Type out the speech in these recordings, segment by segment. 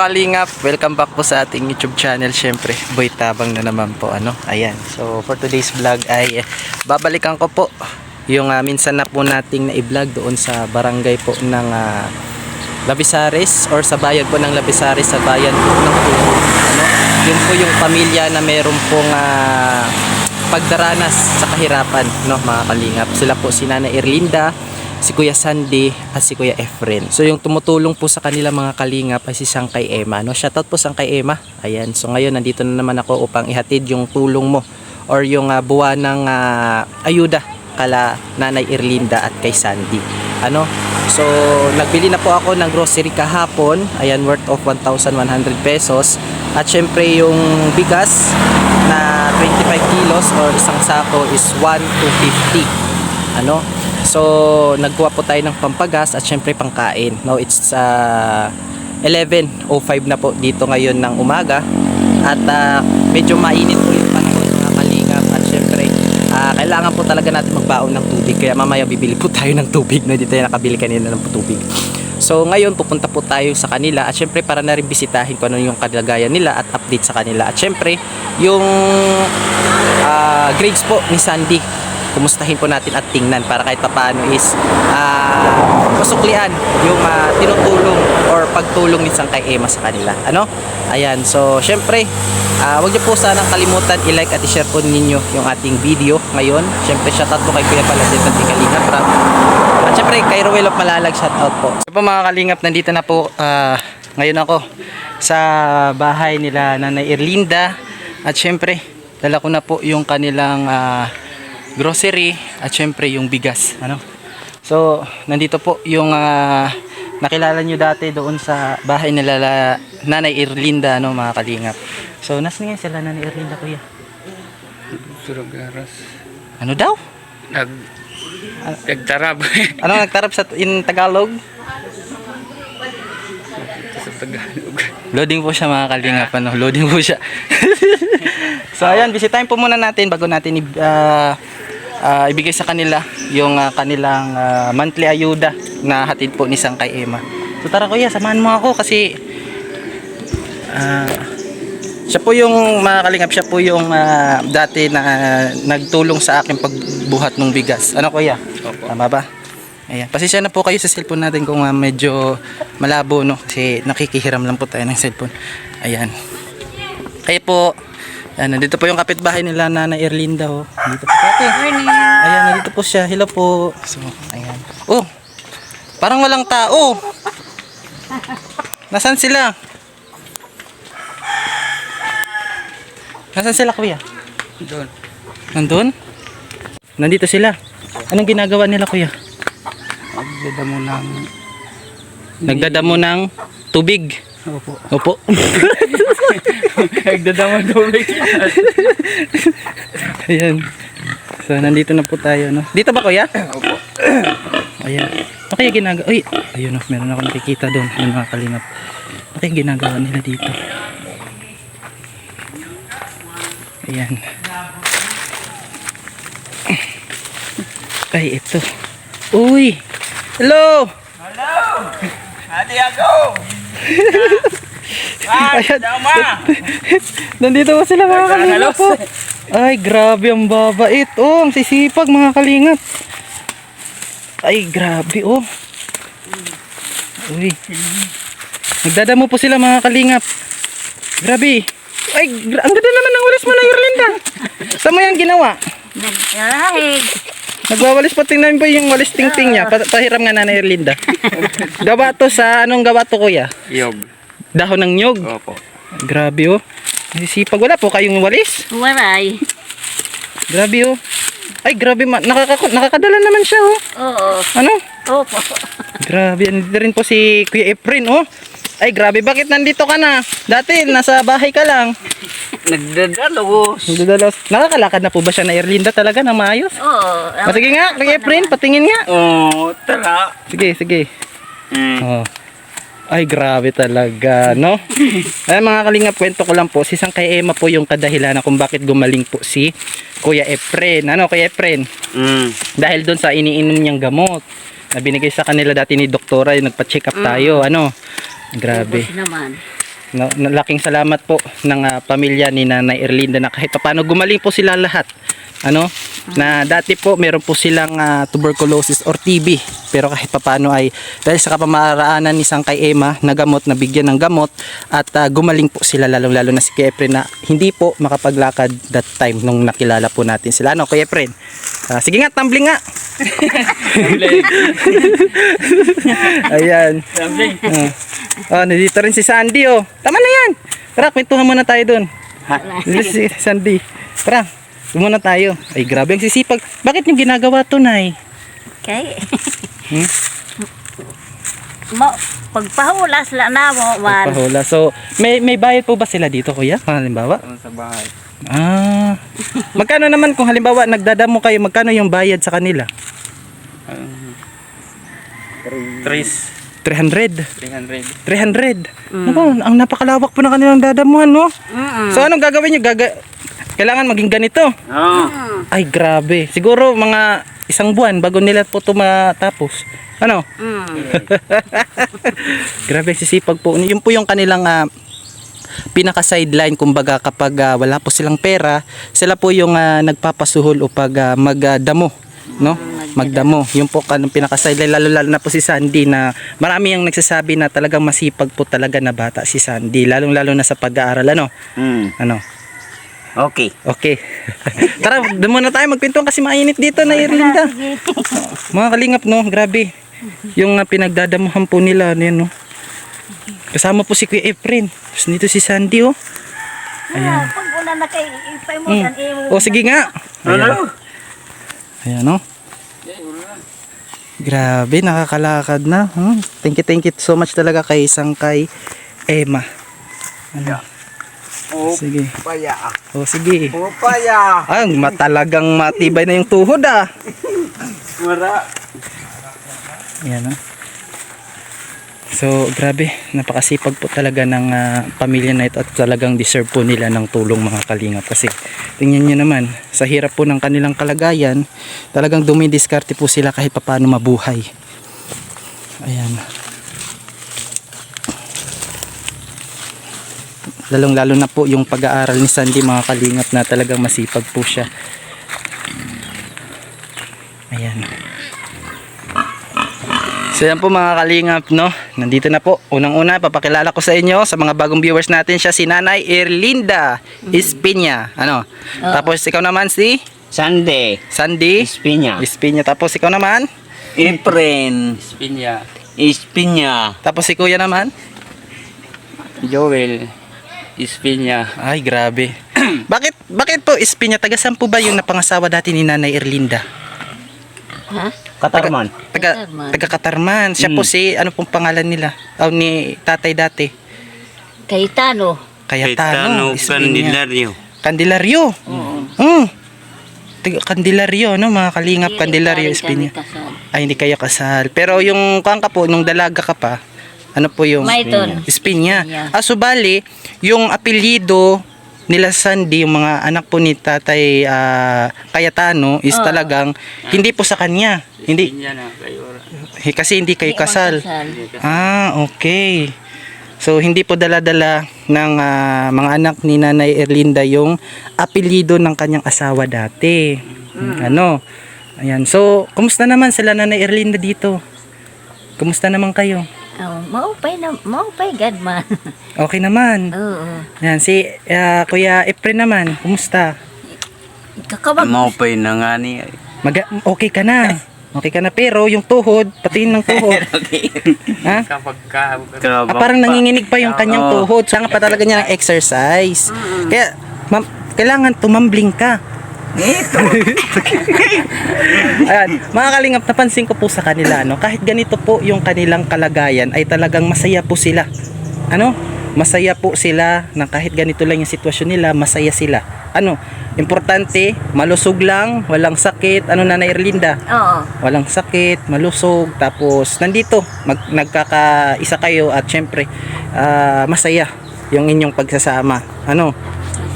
Kalingap, welcome back po sa ating YouTube channel. Siyempre, Boy Tabang na naman po. Ano? Ayan. So, for today's vlog ay eh, babalikan ko po yung ah, minsan na po nating na-vlog doon sa barangay po ng ah, Labisares or sa bayan po ng Labisares sa bayan po ng Tubo. Ano? Yun po yung pamilya na meron pong ah, pagdaranas sa kahirapan, no, mga kalingap. Sila po si Nana Erlinda, si Kuya Sandy at si Kuya Efren. So yung tumutulong po sa kanila mga kalingap ay si Sangkay Emma. No? Shoutout po Sangkay Emma. Ayan. So ngayon nandito na naman ako upang ihatid yung tulong mo or yung uh, buwan ng ah, ayuda kala Nanay Erlinda at kay Sandy. Ano? So nagbili na po ako ng grocery kahapon. Ayan worth of 1,100 pesos. At syempre yung bigas na 25 kilos or isang sako is 1 to 50 ano so nagkuha po tayo ng pampagas at syempre pangkain. No it's uh, 11.05 na po dito ngayon ng umaga. At ah, medyo mainit po yung panahon mga kalingap. At syempre ah, kailangan po talaga natin magbaon ng tubig. Kaya mamaya bibili po tayo ng tubig. No dito tayo nakabili kanina ng tubig. So ngayon pupunta po tayo sa kanila. At syempre para na rin bisitahin kung ano yung kalagayan nila at update sa kanila. At syempre yung ah, grades po ni Sandy kumustahin po natin at tingnan para kahit papaano is ah, masuklian yung ah, tinutulong or pagtulong ni Sangkay Emma sa kanila. Ano? Ayan. So, syempre, ah, wag niyo po sanang kalimutan i-like at i-share po ninyo yung ating video ngayon. Syempre, shoutout po kay Kuya Paladit at kay Kalingap. At syempre, kay Ruel of Malalag, shoutout po. So po mga Kalingap, nandito na po ah, ngayon ako sa bahay nila Nanay Erlinda. At syempre, dala ko na po yung kanilang ah, grocery at syempre yung bigas ano? So nandito po yung ah, nakilala nyo dati doon sa bahay nila la- Nanay Erlinda no mga kalingap. So nasan nga sila Nanay Erlinda kuya? Suragaras. ano daw? Nag nagtarab. Ano nagtarap sa in Tagalog? Sa Tagalog. loading po siya mga kalingap ano? Loading po siya. So ayan bisitahin po muna natin bago natin i- ah, ibigay sa kanila yung ah, kanilang ah, monthly ayuda na hatid po ni Sangkay Emma so tara kuya samahan mo ako kasi ah, siya po yung mga kalingap siya po yung ah, dati na ah, nagtulong sa akin pagbuhat ng bigas ano kuya Opo. tama ba Ayan. Pasensya na po kayo sa cellphone natin kung ah, medyo malabo no kasi nakikihiram lang po tayo ng cellphone. Ayan. Kaya po Ayan, nandito po yung kapitbahay nila Nana Erlinda oh. Dito po ate. Ayan, nandito po siya. Hello po. So, ayan. Oh. Parang walang tao. Nasaan sila? Nasaan sila kuya? Doon. Nandun? Nandito sila. Anong ginagawa nila kuya? Magdada mo ng Nagdadamo ng tubig. Opo. Opo. Nagdada mo tubig. Ayan. So, nandito na po tayo, no? Dito ba, kuya? Opo. Ayan. Ano kaya ginagawa? Uy! Ayun, no? Meron ako nakikita doon. Yung mga kalingap. Ano kaya ginagawa nila dito? Ayan. Ay, ito. Uy! Hello! Ate ako. Ayan. Tama. Nandito po sila mga kalingap po. Ay, grabe ang babait. Oh, ang sisipag mga kalingap. Ay, grabe oh. Uy. Nagdadamo po sila mga kalingap. Grabe. Ay, gra- ang ganda naman ng walis mo na Yorlinda. Saan mo yan ginawa? Nagkahig. Nagwawalis po tingnan po yung walis ting-ting niya. Pa- pahiram nga na na Yorlinda. gawa to sa, anong gawa to kuya? Yog. Dahon ng nyog. Opo. Grabe oh. Sisipag. Wala po kayong walis? Waray. Grabe oh. Ay, grabe ma. Nakaka nakakadala naman siya oh. Oo. Ano? Opo. Grabe. Nandito rin po si Kuya Efren oh. Ay, grabe. Bakit nandito ka na? Dati, nasa bahay ka lang. Nagdadalagos. Nagdadalos. Nakakalakad na po ba siya na Erlinda talaga ng maayos? Oo. Ah, sige nga, Kuya Efren, patingin nga. Oh, tara. Sige, sige. Mm. Oh. Ay, grabe talaga, no? Ay, mga kalingap, kwento ko lang po. Si Sangkay Emma po yung kadahilan na kung bakit gumaling po si Kuya Efren. Ano, Kuya Efren? Mm. dahil doon sa iniinom niyang gamot na binigay sa kanila dati ni doktora yung nagpa-check up tayo ano grabe Ubus naman. No, laking salamat po ng ah, pamilya ni Nanay Erlinda na kahit paano gumaling po sila lahat. Ano? Na dati po meron po silang ah, tuberculosis or TB. Pero kahit paano ay dahil sa kapamaraanan ni Sangkay Emma na gamot, nabigyan ng gamot at ah, gumaling po sila lalong lalo na si Kuya Efren na hindi po makapaglakad that time nung nakilala po natin sila. Ano, Kuya Efren? Ah, sige nga, tumbling nga. Ayan. Sabi. Oh, nandito rin si Sandy oh. Tama na yan. Tara, kwentuhan muna tayo doon. Nandito si Sandy. Tara, doon muna tayo. Ay, grabe ang sisipag. Bakit yung ginagawa to, Nay? Kay. Hmm? Mo, pagpahulas la na mo man. Pahula. So, may may bayad po ba sila dito, kuya? Kung halimbawa? Sa bahay. Ah. Magkano naman kung halimbawa nagdadamo kayo, magkano yung bayad sa kanila? Tris. 300. 300. 300. Naku, ang napakalawak po ng kanilang dadamuhan, no? Mm. So, anong gagawin nyo? Gaga Kailangan maging ganito. Oo. Ay, grabe. Siguro mga isang buwan bago nila po ito matapos. Ano? Mm. Grabe, sisipag po. Yun po yung kanilang ah, pinaka-sideline. Kumbaga, kapag ah, wala po silang pera, sila po yung ah, nagpapasuhol o pag ah, magdamo. No? Magdamo. Yung po kan pinaka-sideline. Lalo-lalo na po si Sandy na marami ang nagsasabi na talagang masipag po talaga na bata si Sandy. Lalong-lalo na sa pag-aaral. Ano? Hmm. Ano? Okay. Okay. Tara, doon muna tayo magpintuan kasi mainit dito na Irlinda. Mga kalingap no, grabe. Yung uh, pinagdadamuhan po nila, ano yan no. Kasama po si Kuya Efren. Tapos dito si Sandy oh. Ayan. Pag una na kay ipay mo Mm. yan, imo. Oh, sige nga. Ayan. Ano? Ayan no. Grabe, nakakalakad na. Hmm. Thank you, thank you so much talaga kay isang kay Emma. Ano? Sige. Paya. Oh, sige. Pupaya. Ay, matalagang matibay na yung tuhod ah. Mara. Yan ah. So, grabe, napakasipag po talaga ng ah, pamilya na ito at talagang deserve po nila ng tulong mga kalingap kasi tingnan nyo naman, sa hirap po ng kanilang kalagayan, talagang dumidiskarte po sila kahit papaano mabuhay. Ayan. Lalong lalo na po yung pag-aaral ni Sandy mga kalingap na talagang masipag po siya. Ayan. So yan po mga kalingap no. Nandito na po. Unang-una papakilala ko sa inyo sa mga bagong viewers natin siya si Nanay Erlinda Espinya. Ano? Tapos ikaw naman si Sunday. Sandy Espinya. Espinya. Tapos ikaw naman. Efren. Espinya. Espinya. Tapos si Kuya naman. Joel. Espinya. Ay grabe. bakit bakit po Espinya? Taga saan po ba yung napangasawa dati ni Nanay Erlinda? Ha? Katarman. Taga Katarman. taga Katarman. Siya po Mm. si ano pong pangalan nila? O ni tatay dati. Kay Tano. Cayetano. Espinya. Candelario. Candelario. Oo. Hmm. Tiga Candelario, no? Mga kalingap, Hindi Candelario, Espinya. Ay, hindi kayo kasal. Pero yung kuwan ka po, nung dalaga ka pa, ano po yung... Maiton. Espinya. Espinya. Ah, so bali, yung apelyido nila Sandy, yung mga anak po ni Tatay ah, Cayetano is Oo. talagang hindi po sa kanya. Hindi na kayo. eh, kasi hindi kayo Hindi kasal. kasal. Ah, okay. So hindi po dala-dala ng ah, mga anak ni Nanay Erlinda yung apelyido ng kanyang asawa dati. Ano? Ayan. So, kumusta naman sila Nanay Erlinda dito? Kumusta naman kayo? Oh, maupay na, maupay gad man. Okay naman. Oo. Ayan, si ah, Kuya Efren naman, kumusta? Kakawag. Maupay na nga ni. Mag okay ka na. Okay ka na pero yung tuhod, patiin ng tuhod. ha? Kapag ka. Ah, parang nanginginig pa yung kanyang Oo. tuhod. Saka pa talaga niya ng exercise. Kaya, ma'am, kailangan tumambling ka. Ayan, mga kalingap, napansin ko po sa kanila, no, kahit ganito po yung kanilang kalagayan, ay talagang masaya po sila. Ano? Masaya po sila na kahit ganito lang yung sitwasyon nila, masaya sila. Ano? Importante, malusog lang, walang sakit. Ano na na Erlinda? Oo. walang sakit, malusog, tapos nandito, mag, nagkakaisa kayo at syempre, ah, masaya yung inyong pagsasama. Ano?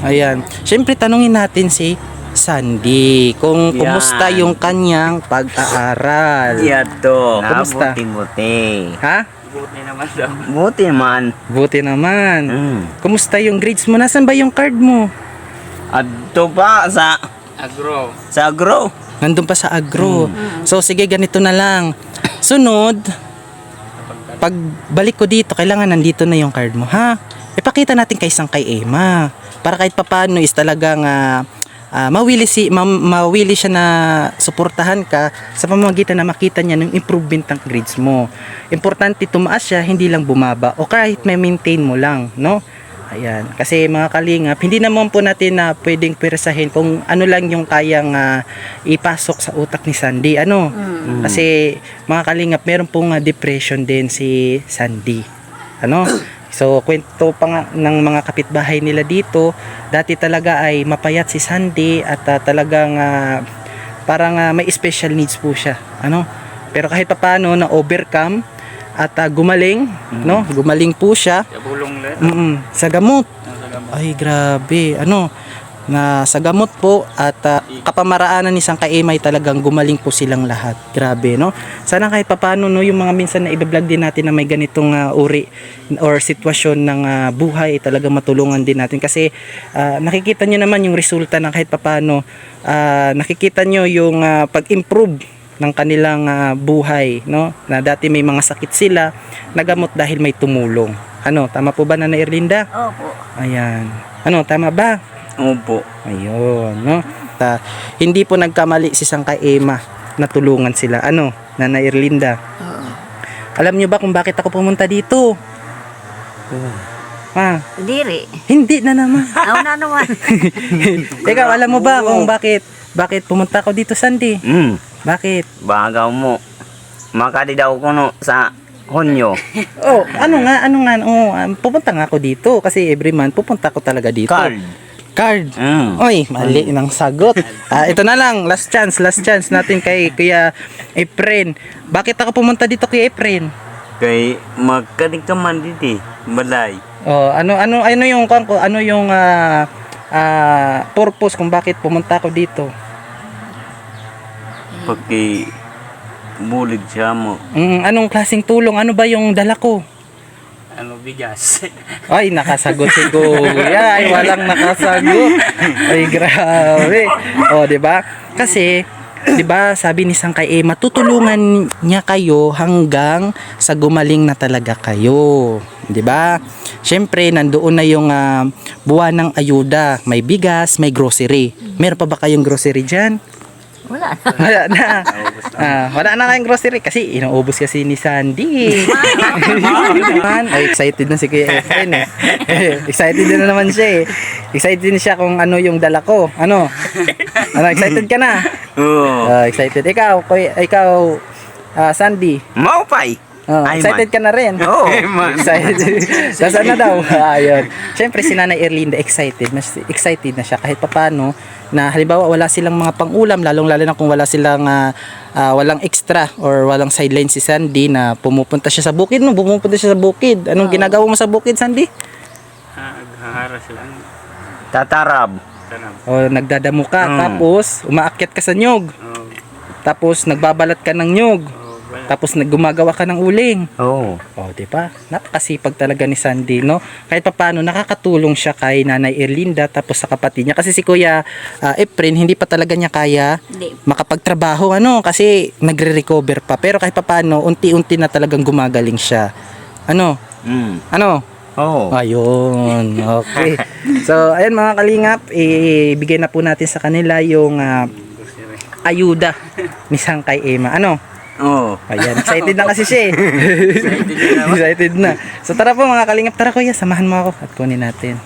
Ayan. Syempre, tanungin natin si Sandy kung Yan. kumusta yung kanyang pag-aaral. Yato. Kumusta? Nabuti-buti. Ha? Buti naman daw. Buti man. Buti naman. Mm. Kumusta yung grades mo? Nasaan ba yung card mo? Adto pa sa Agro. sa agro. Nandun pa sa agro. So sige, ganito na lang. Sunod, pag balik ko dito, kailangan nandito na yung card mo, ha? Ipakita natin kay isang kay Emma. Para kahit papano is talagang ah, ah, mawili si ma- mawili siya na suportahan ka sa pamamagitan na makita niya ng improvement ng grades mo. Importante tumaas siya, hindi lang bumaba o kahit may maintain mo lang, no? Ayan. Kasi mga kalingap, hindi naman po natin na pwedeng pwersahin kung ano lang yung kayang ah, ipasok sa utak ni Sandy. Ano? Kasi mga kalingap, meron pong ah, depression din si Sandy. Ano? So, kwento pa nga ng mga kapitbahay nila dito, dati talaga ay mapayat si Sandy at ah, talagang ah, parang ah, may special needs po siya. Ano? Pero kahit papaano na overcome at ah, gumaling, no? Gumaling po siya. Kabulong lang. Mm, sa gamot. Nasa gamot. Ay, grabe. Ano, na sa gamot po at ah, kapamaraanan ni Sang Kaimay talagang gumaling po silang lahat. Grabe, no? Sana kahit papano no, yung mga minsan na i-vlog din natin na may ganitong ah, uri or sitwasyon ng ah, buhay talagang matulungan din natin kasi ah, nakikita nyo naman yung resulta ng kahit papano ah, nakikita nyo yung ah, pag-improve ng kanilang ah, buhay, no? Na dati may mga sakit sila, nagamot dahil may tumulong. Ano, tama po ba na Erlinda? Opo. Ayan. Ano, tama ba? Opo. Ayun, no? Ta, hindi po nagkamali si Sangka Emma na tulungan sila. Ano, Nana Erlinda? Oo. Alam nyo ba kung bakit ako pumunta dito? Ha? Diri. Hindi na naman. Ako na naman. Ikaw, alam mo ba kung bakit? Bakit pumunta ako dito, Sandy? Mm. Bakit? Bagaw mo. Makadi daw ko no sa Honyo. Oh, ano nga, ano nga, oh, um, pupunta nga ako dito kasi every month pupunta ako talaga dito. Card. Card. Mm. Oy, mali ng sagot. Ah, ito na lang, last chance, last chance natin kay Kuya Efren. Bakit ako pumunta dito kay Efren? Kay magkanig ka man dito. Balay. Oh, ano ano ano yung ko, ano yung ah, ah, purpose kung bakit pumunta ako dito? Pagki bulig siya mo. Mm, anong klaseng tulong? Ano ba yung dala ko? Ano, bigas. Ay, nakasagot si Kuya. Ay, walang nakasagot. Ay, grabe. O, di ba? Kasi, di ba, sabi ni Sangkay, eh, matutulungan niya kayo hanggang sa gumaling na talaga kayo. Di ba? Siyempre, nandoon na yung ah, buwan ng ayuda. May bigas, may grocery. Meron pa ba kayong grocery dyan? Wala na. Wala na. Ah, wala na kayong grocery kasi inuubos kasi ni Sandy. Man, ay excited na si Kuya Efren eh. excited na naman siya eh. Excited din siya kung ano yung dala ko. Ano? Ano, excited ka na? Oo. Ah, excited. Ikaw, Kuya, ikaw, ah, Sandy. Maupay. Oh, Ay, excited ka na rin. Oo. excited. Nasaan na daw? Ayun. Siyempre si Nanay Erlinda excited. Mas excited na siya kahit papano na halimbawa wala silang mga pangulam lalong lalo na kung wala silang ah, ah, walang extra or walang sideline si Sandy na pumupunta siya sa bukid no pumupunta siya sa bukid anong ginagawa mo sa bukid Sandy Naghaharas lang. Tatarab. O nagdadamo ka Mm. tapos umaakyat ka sa nyog Oh, tapos nagbabalat ka ng nyog oh. Tapos naggumagawa ka ng uling Oo. Oh, 'di ba? Napakasipag talaga ni Sandy, no? Kahit papaano nakakatulong siya kay Nanay Erlinda tapos sa kapatid niya kasi si Kuya ah, Efren hindi pa talaga niya kaya Hindi. makapagtrabaho ano kasi nagre-recover pa. Pero kahit papaano unti-unti na talagang gumagaling siya. Ano? Mm. Ano? Oo. Ayun. Okay. So, ayan mga kalingap, ibigay na po natin sa kanila yung ah, ayuda ni Sangkay Emma. Ano? Oo. Ayan, excited na kasi siya eh. excited na. So tara po mga kalingap, tara kuya, samahan mo ako at kunin natin.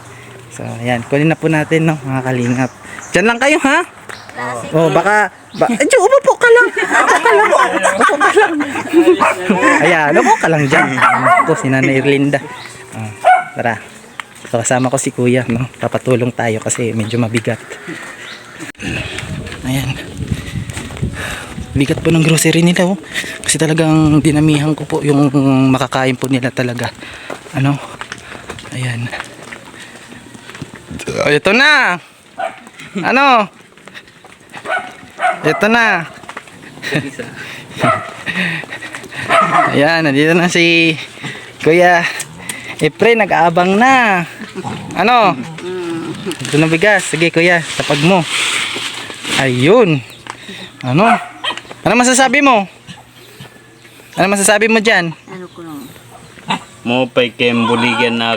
So ayan, kunin na po natin no, mga kalingap. Diyan lang kayo ha? Oh, baka, ba, eh, Diyo, umupo ka lang. Upo ka lang. Upo ka lang. Ayan, upo ka lang dyan. Ito, si Nanay Irlinda. Ah, tara. So, kasama ko si Kuya, no? Papatulong tayo kasi medyo mabigat. Ayan bigat po ng grocery nila oh. Kasi talagang dinamihan ko po yung makakain po nila talaga. Ano? Ayan. Oh, ito na. Ano? Ito na. Ayan, nandito na si Kuya Efren, nag-aabang na. Ano? Ito na bigas. Sige kuya, tapag mo. Ayun. Ano? Ano masasabi mo? Ano masasabi mo dyan? Ano ko nung? Mo pa'y kembuligan na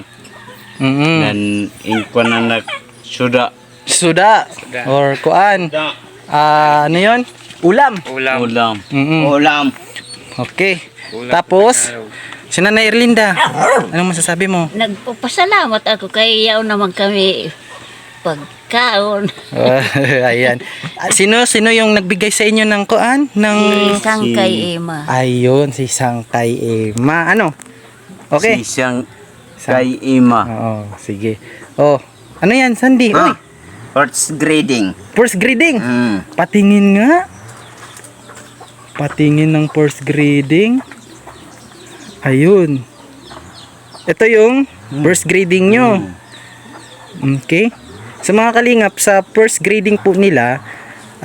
Mm nan inkwan na nak suda. Suda. Or kuan. Ah, ano yun? Ulam. Ulam. Ulam. Mm Ulam. Okay. Tapos, si Nanay Erlinda. Anong masasabi mo? Nagpapasalamat ako kay yaw naman kami pagkaon. Ayan. Sino sino yung nagbigay sa inyo ng kuan? Ng si- kay Emma. Ayun, si Sangkay Ema. Ano? Okay. Si siyang Sa- kay Ima. Oo, sige. Oh, ano yan, Sandy? Uy, Ah. First grading. first grading. Mm. Patingin nga. Patingin ng first grading. Ayun. Ito yung first grading nyo. Okay. Sa mga kalingap, sa first grading po nila,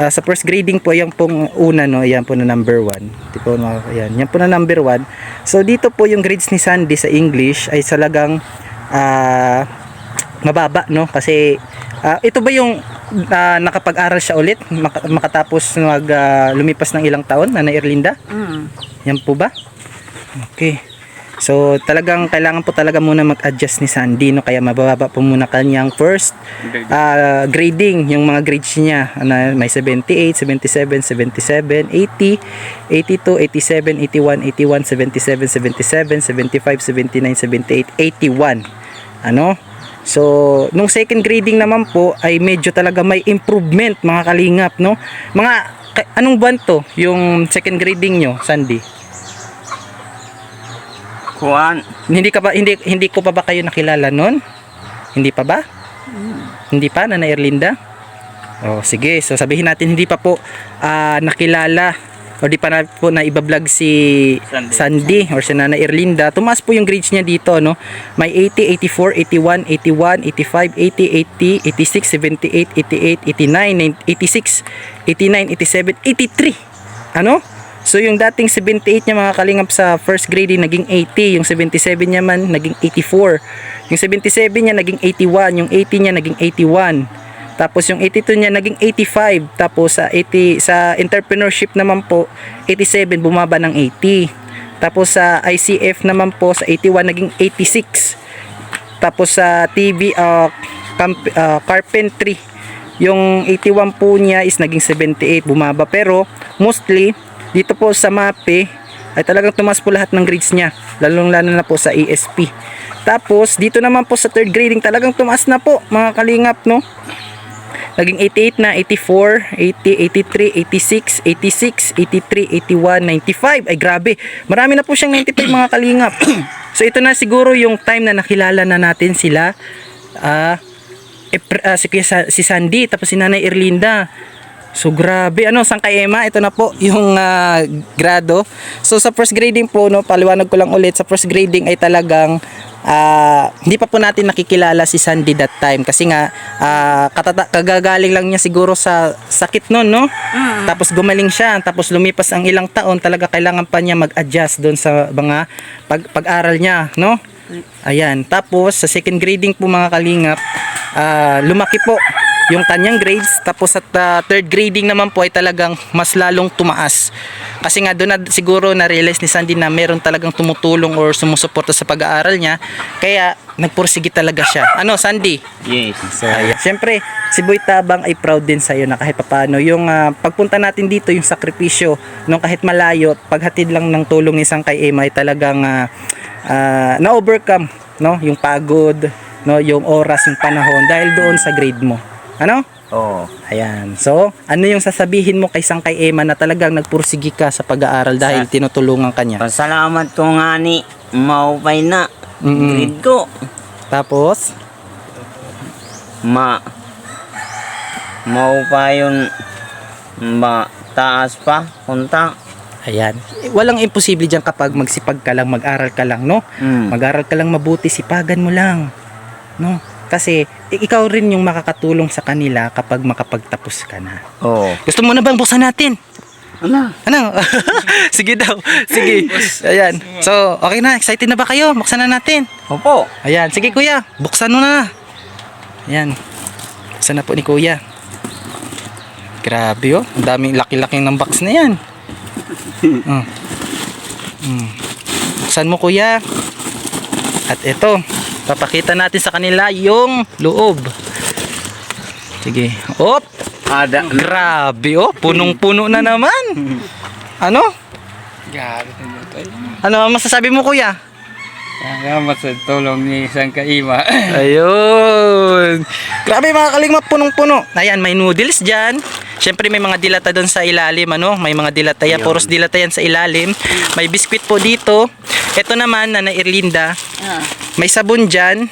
ah, sa first grading po, yan pong una, no? Yan po na number one. Tipo, no? Yan, yan po na number one. So, dito po yung grades ni Sandy sa English ay salagang ah, mababa, no? Kasi, ah, ito ba yung ah, nakapag-aral siya ulit? Mak- makatapos mag, ah, lumipas ng ilang taon, Nanay Erlinda? Mm. Yan po ba? Okay. So, talagang kailangan po talaga muna mag-adjust ni Sandy, no? Kaya mababa po muna kanyang first ah, grading, yung mga grades niya. Ano, may 78, 77, 77, 80, 82, 87, 81, 81, 77, 77, 75, 79, 78, 81. Ano? So, nung second grading naman po ay medyo talaga may improvement mga kalingap, no? Mga anong buwan to yung second grading nyo, Sandy? Kuan. Hindi ka ba hindi hindi ko pa ba kayo nakilala noon? Hindi pa ba? Hindi pa na Erlinda? Oh, sige. So sabihin natin hindi pa po ah, nakilala o di pa na po na iba-vlog si Sandy. Sandy or si Nana Erlinda. Tumaas po yung grades niya dito, no? May 80, 84, 81, 81, 85, 80, 80, 86, 78, 88, 89, 86, 89, 87, 83. Ano? So yung dating 78 niya mga kalingap sa first grading naging 80, yung 77 niya man naging 84. Yung 77 niya naging 81, yung 80 niya naging 81. Tapos yung 82 niya naging 85. Tapos sa 80 sa entrepreneurship naman po 87 bumaba ng 80. Tapos sa ICF naman po sa 81 naging 86. Tapos sa TV uh, camp- uh, carpentry yung 81 po niya is naging 78 bumaba pero mostly dito po sa MAPE ay talagang tumas po lahat ng grades niya lalong lalo na po sa ESP tapos dito naman po sa third grading talagang tumaas na po mga kalingap no? Naging 88 na 84 80 83 86 86 83 81 95 ay grabe. Marami na po siyang 95 mga kalingap. So ito na siguro yung time na nakilala na natin sila ah Epr- ah, si, si Sandy tapos si Nanay Erlinda So grabe. Ano sang kay Emma ito na po yung ah, grado. So sa first grading po no paliwanag ko lang ulit. Sa first grading ay talagang ah, hindi pa po natin nakikilala si Sandy that time. Kasi nga katata- kagagaling lang niya siguro sa sakit noon no. Tapos gumaling siya. Tapos lumipas ang ilang taon talaga kailangan pa niya mag-adjust doon sa mga pag- pag-aral niya no. Ayan, tapos sa second grading po mga kalingap, ah, lumaki po yung kanyang grades tapos at ah, third grading naman po ay talagang mas lalong tumaas. Kasi nga doon na siguro na-realize ni Sandy na meron talagang tumutulong or sumusuporta sa pag-aaral niya. Kaya nagpursige talaga siya. Ano Sandy? Yes. So, ayan. Siyempre, si Boy Tabang ay proud din sa'yo na kahit papano. Yung ah, pagpunta natin dito, yung sakripisyo, nung kahit malayo, paghatid lang ng tulong ni isang kay Emma ay talagang ah, ah, na-overcome, no? Yung pagod, no? Yung oras, yung panahon, dahil doon sa grade mo. Ano? Oh. Ayan. So, ano yung sasabihin mo kay isang kay Emma na talagang nagpursigi ka sa pag-aaral dahil tinutulungan ka niya? Pasalamat ko nga ni maupay na. Mm-mm. Grade ko. Tapos, Ma maupay yun ma taas pa punta. ayan. Walang imposible diyan kapag magsipag ka lang, mag-aral ka lang, no? Mm. Mag-aral ka lang mabuti, sipagan mo lang. No? Kasi ikaw rin yung makakatulong sa kanila kapag makapagtapos ka na. Oh. Gusto mo na bang buksan natin? Ano? Ano? Sige daw. Sige. Ayan. So, okay na. Excited na ba kayo? Buksan na natin. Opo. Ayan. Sige kuya. Buksan mo na. Ayan. Buksan na po ni kuya. Grabe oh. Ang daming laki-laki ng box na yan. Mm. Mm. Buksan mo kuya. At ito. Papakita natin sa kanila yung loob. Sige. Op! Ada. Grabe oh. Punong-puno na naman. Ano? Ano ang masasabi mo kuya? Salamat sa tulong ni isang kaima. Ayun. Grabe mga kalingma, punong-puno. Ayan, may noodles dyan. Siyempre may mga dilata doon sa ilalim, ano? May mga dilata yan. Puros dilata yan sa ilalim. May biskwit po dito. Ito naman, na Irlinda, Ah, may sabon dyan,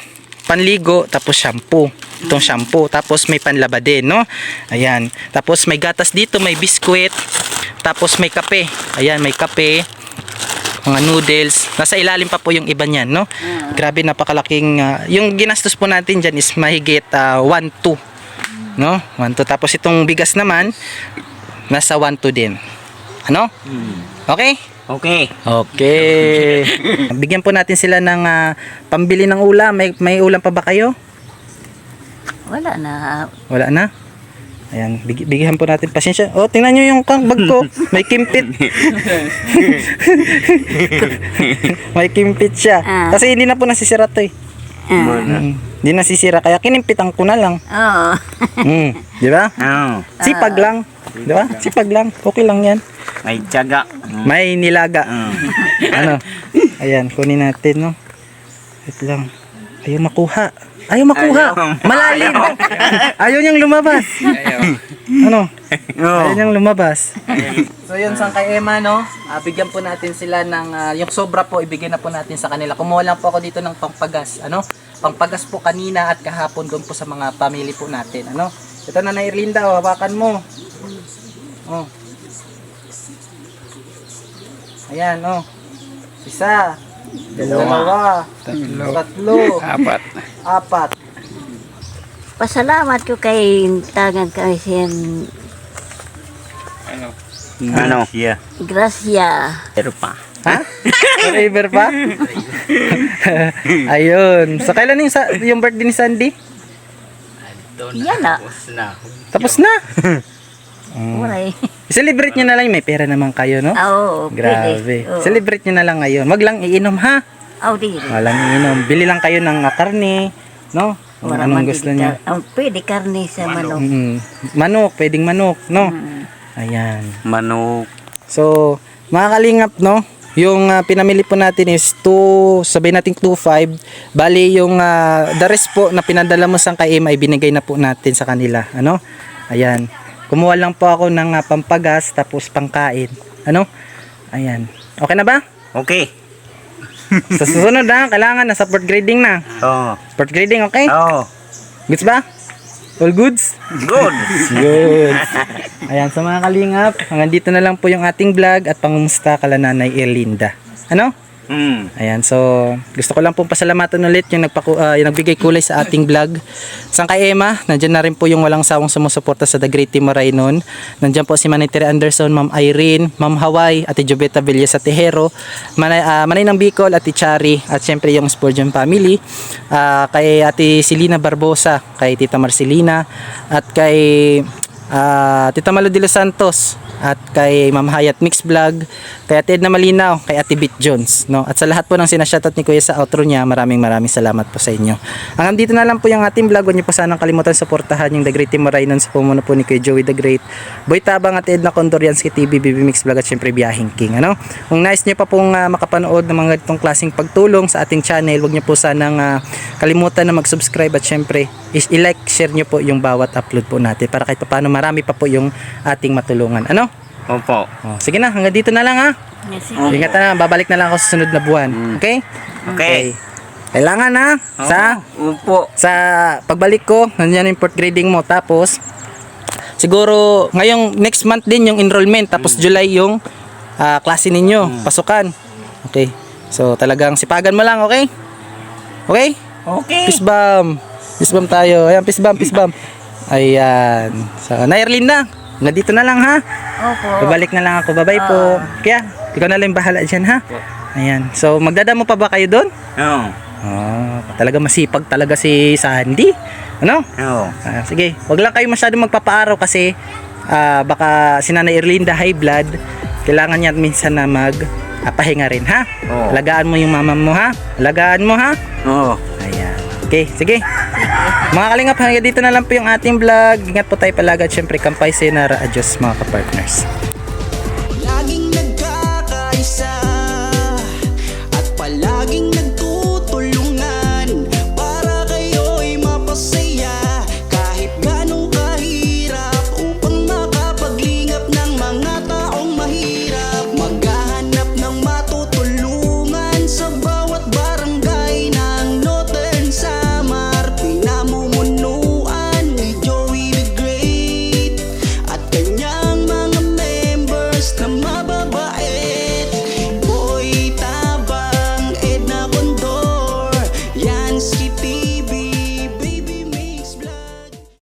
panligo, tapos shampoo. Itong shampoo. Tapos may panlaba din, no? Ayan. Tapos may gatas dito, may biskwit. Tapos may kape. Ayan, may kape. Mga noodles. Nasa ilalim pa po yung iba niyan, no? Grabe, napakalaking... ah, yung ginastos po natin dyan is mahigit 1-2. no? 1-2. Tapos itong bigas naman, nasa 1-2 din. Ano? Okay? Okay. Okay. Bigyan po natin sila ng ah, pambili ng ulam. May, may ulam pa ba kayo? wala na. Wala na? Ayan, big, bigyan po natin pasensya. Oh, tingnan nyo yung kang bag ko. May kimpit. may kimpit siya. Ah. Kasi hindi na po nasisira to eh. Ah, Mm, Hindi nasisira. Kaya kinimpitan ko na lang. Oo. Mm, di ba? Oh. Sipag lang. Di ba? Sipag lang. Okay lang yan. May tiyaga. May nilaga. Mm. ano? Ayan, kunin natin, no? Wait lang. Ayaw makuha. Ayaw makuha. Ayaw. Malalim. Ayaw niyang lumabas. ano? Ayaw Oh. niyang lumabas. so yun, sang kay Emma, no? Ah, bigyan po natin sila ng, ah, yung sobra po, ibigay na po natin sa kanila. Kumuha lang po ako dito ng pangpagas, ano? Pangpagas po kanina at kahapon doon po sa mga family po natin, ano? Ito na na Irlinda, oh, hawakan mo. Oh. Ayan, oh. Isa. Dalawa. Tatlo. Tatlo. Apat. Apat. Pasalamat ko kay tagang kay sin Ano? Ano? Yeah. Gracia. Pero pa. Ha? Forever pa? Ayun. So, kailan yung, sa, yung birthday ni Sandy? Yan na. na. Tapos na. Wala eh. I-celebrate nyo na lang. May pera naman kayo, no? Oo, Grabe. pwede. Oo. Celebrate nyo na lang ngayon. Wag lang iinom, ha? Oh, di. Walang iinom. Bili lang kayo ng ah, karne, no? Kung Wala anong gusto nyo. ka- Oh, pwede karne sa manok. Mm, manok, pwedeng manok, no? Mm. Ayan. Manok. So, mga kalingap, no? Yung ah, pinamili po natin is 2, sabihin natin 2.5. Bali, yung ah, the rest po na pinadala mo sa kay Emma, ay binigay na po natin sa kanila. Ano? Ayan. Kumuha lang po ako ng ah, pampagas, tapos pangkain. Ano? Ayan. Okay na ba? Okay. Sa susunod na, kailangan na support grading na. Oh. Support grading, okay? Oh. Goods ba? All goods? Good. Good. Ayan, sa mga kalingap, hanggang dito na lang po yung ating vlog at pangumusta kala nanay Erlinda. Ano? Mm. Ayan, so gusto ko lang pong pasalamatan ulit yung, nagpaku, ah, yung nagbigay kulay sa ating vlog. Sang kay Emma, nandyan na rin po yung walang sawang sumusuporta sa The Great Team Marainon. Nandyan po si Manitiri Anderson, Ma'am Irene, Ma'am Hawaii, Ate Jobeta Villa sa Tejero, Manay, ah, Manay ng Bicol, Ate Chari, at syempre yung Spurgeon family, Ah, kay Ate Silina Barbosa, kay Tita Marcelina, at kay Ah, Tita Malo de los Santos at kay Ma'am Hayat Mix Vlog, kay Ate Edna Malinaw, kay Ate Bit Jones, no? At sa lahat po ng sinashoutout ni Kuya sa outro niya, maraming maraming salamat po sa inyo. Hanggang dito na lang po yung ating vlog. Huwag niyo po sanang kalimutan suportahan yung The Great Team Marainon sa pumuno po ni Kuya Joey The Great, Boy Tabang at Edna Condoriansky TV, BB Mix Vlog at syempre Biyahing King, ano? Kung nice niyo pa pong ah, makapanood ng mga ganitong klaseng pagtulong sa ating channel, huwag niyo po sanang ah, kalimutan na mag-subscribe at syempre i-like, share niyo po yung bawat upload po natin para kahit paano marami pa po yung ating matulungan. Ano? Opo. Oh, sige na, hanggang dito na lang ha. Yes, Ingat na, babalik na lang ako sa sunod na buwan. Okay? Okay. Kailangan ha, sa Opo. sa pagbalik ko, nandiyan yung port grading mo. Tapos, siguro, ngayong next month din yung enrollment. Tapos July yung ah, klase ninyo, pasukan. Okay. So, talagang sipagan mo lang, okay? Okay? Okay. Peace bomb. Peace bomb tayo. Ayan, peace bomb, peace bomb. Ayan. So, Nairlin na. Na dito na lang ha. Opo. Babalik na lang ako. Bye-bye po. Kaya, ikaw na lang yung bahala dyan ha. Ayan. So, magdadamo pa ba kayo doon? Oo. Oh, talaga masipag talaga si Sandy. Ano? Oo. Ah, sige, wag lang kayo masyado magpapaaraw kasi ah, baka si Nanay Erlinda high blood. Kailangan niya minsan na mag ah, pahinga rin ha. Oo. Alagaan mo yung mama mo ha. Alagaan mo ha. Oo. Okay, sige. Mga kalingap, hanggang dito na lang po yung ating vlog. Ingat po tayo palagi at syempre kampay senara. Adios mga kapartners.